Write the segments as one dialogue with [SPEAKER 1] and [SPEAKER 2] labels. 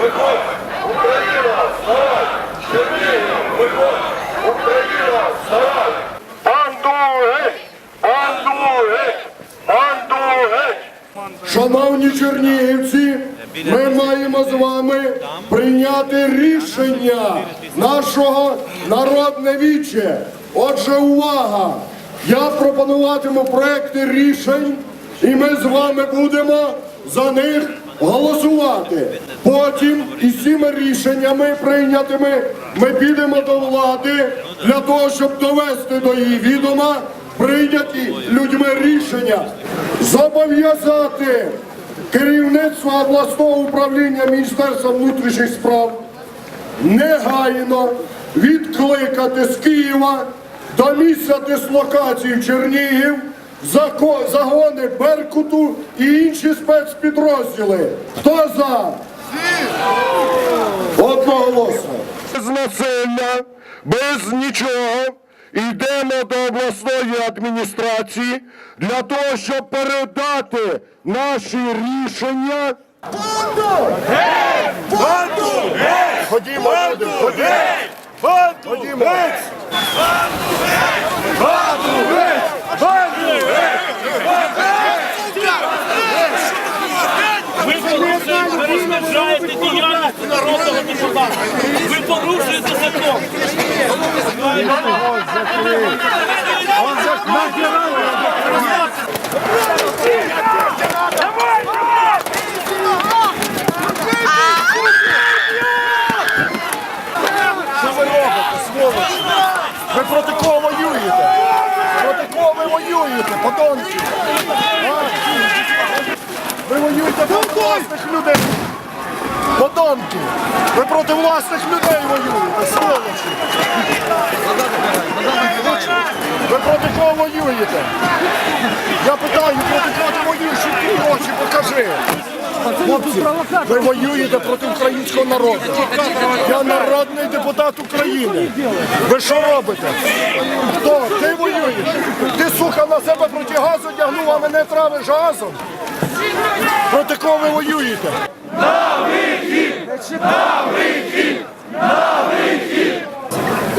[SPEAKER 1] виходь! Україна, вставай! Чернігів, виходь! Україна, вставай! Геть!
[SPEAKER 2] Шановні чернігівці, ми маємо з вами прийняти рішення нашого народне віче. Отже, увага! Я пропонуватиму проекти рішень, і ми з вами будемо за них голосувати. Потім із цими рішеннями прийнятими ми підемо до влади для того, щоб довести до її відома прийняті людьми рішення, зобов'язати керівництво обласного управління Міністерства внутрішніх справ негайно відкликати з Києва до місця дислокації Чернігів загони Беркуту і інші спецпідрозділи. Хто за? Одноголосно. Без насилля, без нічого йдемо до обласної адміністрації для того, щоб передати наші рішення. Ходімо, люди, ходімо. Ходімо.
[SPEAKER 3] Ви порушуєте, перешкоджаєте діяльність народного депутата. Ви порушуєте закон.
[SPEAKER 2] Ви проти кого воюєте? Проти кого ви воюєте, подонки? Ви воюєте проти власних людей. Подонки! Ви проти власних людей воюєте, сволочі! Ви проти кого воюєте? Я питаю, проти кого ти воюєш? Очі покажи. Хлопці, ви воюєте проти українського народу. Я народний депутат України. Ви що робите? Хто? Ти воюєш? Ти сука на себе проти газу тягнув, а мене травиш газом? Проти кого ви воюєте?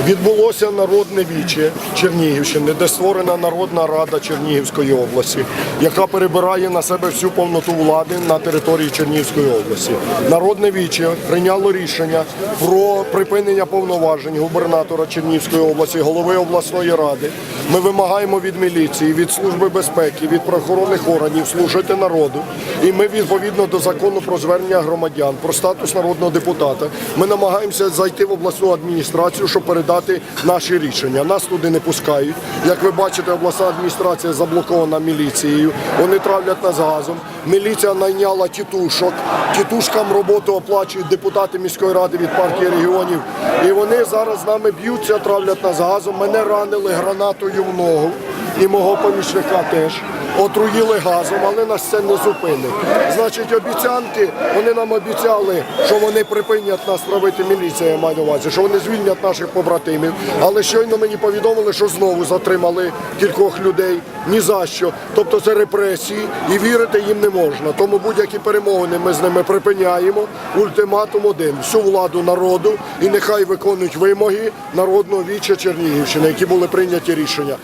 [SPEAKER 2] Відбулося народне віче Чернігівщини, де створена Народна Рада Чернігівської області, яка перебирає на себе всю повноту влади на території Чернігівської області. Народне віче прийняло рішення про припинення повноважень губернатора Чернігівської області, голови обласної ради. Ми вимагаємо від міліції, від служби безпеки, від правоохоронних органів служити народу. І ми відповідно до закону про звернення громадян, про статус народного депутата. Ми намагаємося зайти в обласну адміністрацію, щоб передати наші рішення. Нас туди не пускають. Як ви бачите, обласна адміністрація заблокована міліцією. Вони травлять нас газом. Міліція найняла тітушок. Тітушкам роботу оплачують депутати міської ради від партії регіонів. І вони зараз з нами б'ються, травлять нас газом. Мене ранили гранатою в ногу і мого помічника теж. Отруїли газом, але нас це не зупинить. Значить, обіцянки, вони нам обіцяли, що вони припинять нас травити міліція, я маю на увазі, що вони звільнять наших побратимів. Але щойно мені повідомили, що знову затримали кількох людей. Ні за що. Тобто це репресії і вірити їм не можна. Тому будь-які перемовини ми з ними припиняємо. Ультиматум один всю владу народу і нехай виконують вимоги народного віча Чернігівщини, які були прийняті рішення.